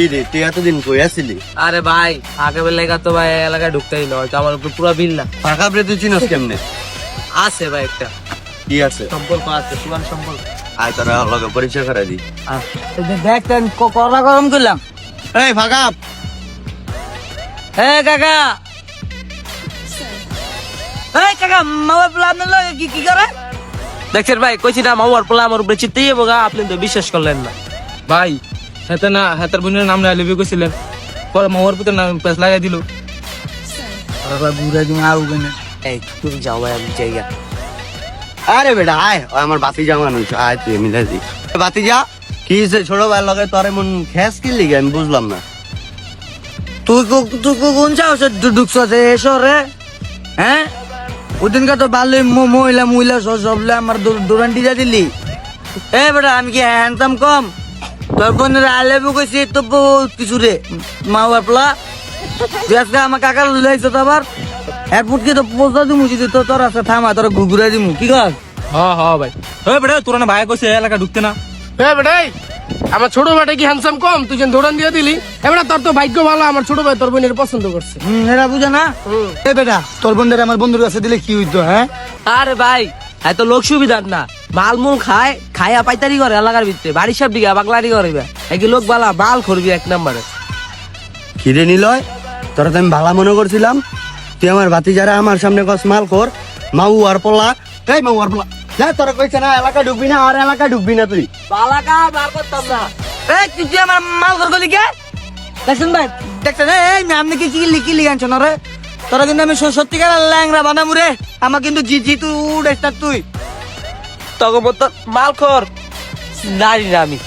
কি রে? তুই এতদিন কই আসিলি? আরে ভাই আগে বেলা তো ভাই এলাকায় ঢুকতেই নয় তো আমার উপর পুরো বিল না। ফাঁকা প্রে তুই চিনস কেমনে? আছে ভাই একটা। কি আছে? সম্পর্ক আছে পুরান সম্পর্ক। আয় তোরা লগে পরিচয় করে দি। দেখতেন কলা গরম করলাম। এই ফাঁকা। হ্যাঁ কাকা। এই কাকা মামা আপনার লগে কি কি করে? দেখছেন ভাই কইছি না মামার পোলা আমার উপরে চিত্তেই বোগা আপনি তো বিশ্বাস করলেন না। ভাই হেতে না হেতার বোনের নাম না লিবি কইছিলেন পরে মামার পুতের নাম পেস লাগাই দিল। বুড়া তুমি আর উঠবে না এই তুমি যাও ভাই আমি আরে বেটা আয় ও আমার বাতি যা মানুষ আয় তুই মিলে দি বাতি যা কি ছোট ভাই লগে তোর এমন খ্যাস কি লিগে? আমি বুঝলাম না। তুই কো- তুই কোন চাও ঢুকছ এসো রে। হ্যাঁ? ওদিনকে তো ভালো মহিলা মহিলা সব সবলে আমার দোরান্টি যা দিলি। এ বেটা আমি কি হ্যান্ডসাম কম? তোর বোনের আলেবু কইছি তো কিছু রে। মা বাপলা তুই আজকে আমার কাকার লইছ তো আবার। এয়ারপোর্ট কি তো পৌঁছা দিমু যদি তো তোর আছে থামা তোর দিমু। কি কর হ হ ভাই। ওই বেটা তোর না ভাই কইছে এলাকা ঢুকতে না। এ বেটাই আমার ছোট ভাইটা কি হ্যান্ডসাম কম? তুই যেন দৌড়ান দিয়ে দিলি। এবার তোর তো ভাগ্য ভালো আমার ছোট ভাই তোর বোনের পছন্দ করছে। এরা বুঝে না? এ বেটা তোর বোনের আমার বন্ধুর কাছে দিলে কি হইতো হ্যাঁ? আরে ভাই এত লোক সুবিধার না। মালমূল খায় খায়া পাইতারি করে এলাকার ভিতরে। বাড়ির সব দিকে বাগলারি করবে। একই লোক বালা বাল করবি এক নম্বরে। খিদে নিলয় তোরা তো আমি ভালো মনে করছিলাম। তুই আমার বাতি যারা আমার সামনে কস মাল কর মাউ আর পোলা। এই মাউ আর পোলা যা তোরা কইছে না এলাকা ঢুকবি না আর এলাকা ঢুকবি না তুই। বালাকা বার করতাম না। এই তুই আমার মাল কর গলি কে? দেখছেন ভাই দেখছেন? এই, আপনি কি কি লিখি লিখানছ না রে? তোরা কিন্তু আমি সত্যিকার ল্যাংরা বানামু রে। আমার কিন্তু জি জি তুই উড়ে তুই। তখন মাল কর নারী না আমি।